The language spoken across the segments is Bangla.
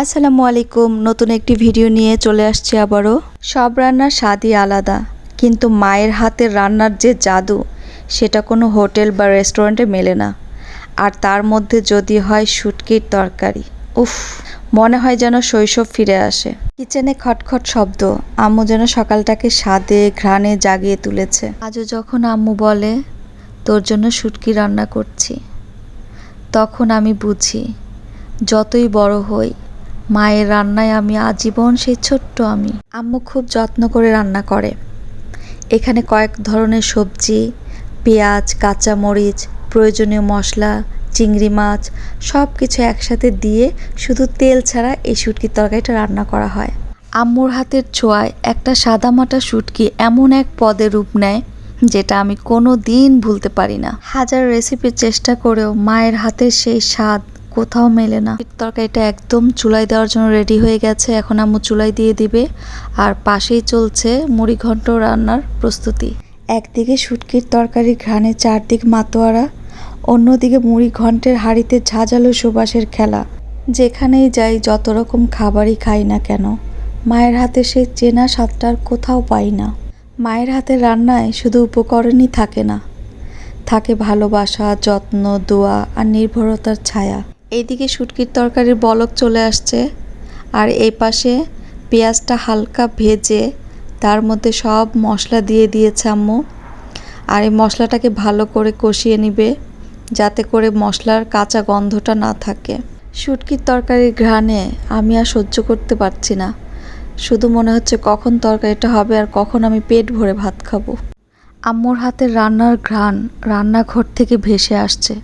আসসালামু আলাইকুম, নতুন একটি ভিডিও নিয়ে চলে আসছি আবারও। সব রান্নার স্বাদই আলাদা, কিন্তু মায়ের হাতের রান্নার যে জাদু, সেটা কোনো হোটেল বা রেস্টুরেন্টে মেলে না। আর তার মধ্যে যদি হয় শুটকির তরকারি। উফ, মনে হয় যেন শৈশব ফিরে আসে। কিচেনে খটখট শব্দ, আম্মু যেন সকালটাকে স্বাদে, ঘ্রাণে জাগিয়ে তুলেছে। আজও যখন আম্মু বলে, তোর জন্য শুটকি রান্না করছি, তখন আমি বুঝি, যতই বড় হই মায়ের রান্নায় আমি আজীবন সেই ছোট্ট আমি। আম্মু খুব যত্ন করে রান্না করে। এখানে কয়েক ধরনের সবজি, পেঁয়াজ, কাঁচামরিচ, প্রয়োজনীয় মশলা, চিংড়ি মাছ সব কিছু একসাথে দিয়ে শুধু তেল ছাড়া এই শুটকির তরকারিটা রান্না করা হয়। আম্মুর হাতের ছোঁয়ায় একটা সাদামাটা শুটকি এমন এক পদে রূপ নেয়, যেটা আমি কোনো দিন ভুলতে পারি না। হাজার রেসিপির চেষ্টা করেও মায়ের হাতের সেই স্বাদ কোথাও মেলে না। তরকারিটা একদম চুলাই দেওয়ার জন্য রেডি হয়ে গেছে। এখন আম্মু চুলাই দিয়ে দিবে। আর পাশেই চলছে মুড়ি ঘন্ট রান্নার প্রস্তুতি। একদিকে শুটকির তরকারি ঘ্রাণে, চারদিক মাতোয়ারা। অন্যদিকে মুড়ি ঘন্টের হাঁড়িতে ঝাঁঝালো সুবাসের খেলা। যেখানেই যাই, যত রকম খাবারই খাই না কেন, মায়ের হাতে সেই চেনা স্বাদটা আর কোথাও পাই না। মায়ের হাতে রান্নায় শুধু উপকরণই থাকে না। থাকে ভালোবাসা, যত্ন, দোয়া আর নির্ভরতার ছায়া। এইদিকে শুটকির তরকারির বলক চলে আসছে আর এই পাশে পেঁয়াজটা হালকা ভেজে তার মধ্যে সব মশলা দিয়ে দিয়েছে আম্মু। আর এই মশলাটাকে ভালো করে কষিয়ে নিবে যাতে করে মশলার কাঁচা গন্ধটা না থাকে। শুটকির তরকারির ঘ্রাণে আমি আর সহ্য করতে পারছি না। শুধু মনে হচ্ছে কখন তরকারিটা হবে আর কখন আমি পেট ভরে ভাত খাব। আম্মুর হাতের রান্নার ঘ্রাণ রান্নাঘর থেকে ভেসে আসছে।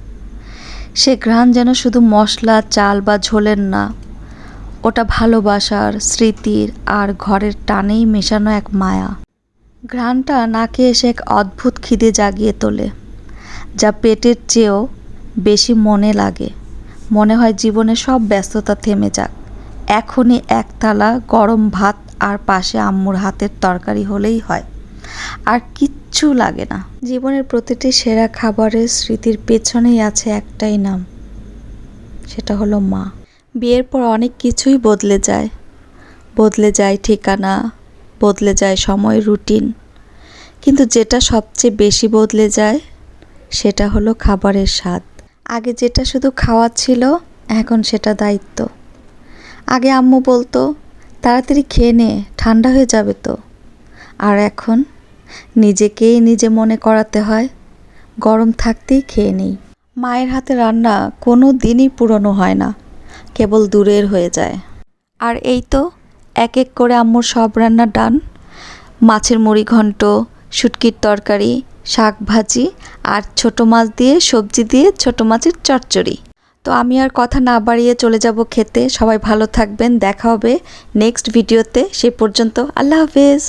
সে ঘ্রাণ যেন শুধু মশলা, চাল বা ঝোলের না, ওটা ভালোবাসার, স্মৃতির আর ঘরের টানেই মেশানো এক মায়া। ঘ্রাণটা নাকে এসে এক অদ্ভুত খিদে জাগিয়ে তোলে, যা পেটের চেয়েও বেশি মনে লাগে। মনে হয় জীবনে সব ব্যস্ততা থেমে যাক। এখনই এক থালা গরম ভাত আর পাশে আম্মুর হাতের তরকারি হলেই হয়। আর কিচ্ছু লাগে না। জীবনের প্রতিটি সেরা খাবারের স্মৃতির পেছনেই আছে একটাই নাম, সেটা হলো মা। বিয়ের পর অনেক কিছুই বদলে যায়। বদলে যায় ঠিকানা, বদলে যায় সময়, রুটিন। কিন্তু যেটা সবচেয়ে বেশি বদলে যায়, সেটা হলো খাবারের স্বাদ। আগে যেটা শুধু খাওয়া ছিল, এখন সেটা দায়িত্ব। আগে আম্মু বলতো, তাড়াতাড়ি খেয়ে নে, ঠান্ডা হয়ে যাবে তো। আর এখন নিজেকেই নিজে মনে করাতে হয়। গরম থাকতেই খেয়ে নেই। মায়ের হাতে রান্না কোনো দিনই পুরনো হয় না, কেবল দূরের হয়ে যায়। আর এই তো, এক এক করে আম্মুর সব রান্না ডান। মাছের মুড়ি ঘন্ট, শুটকির তরকারি, শাক ভাজি আর ছোটো মাছ দিয়ে সবজি দিয়ে ছোটো মাছের চচ্চড়ি। তো আমি আর কথা না বাড়িয়ে চলে যাব খেতে। সবাই ভালো থাকবেন। দেখা হবে নেক্সট ভিডিওতে। সে পর্যন্ত আল্লাহ হাফেজ।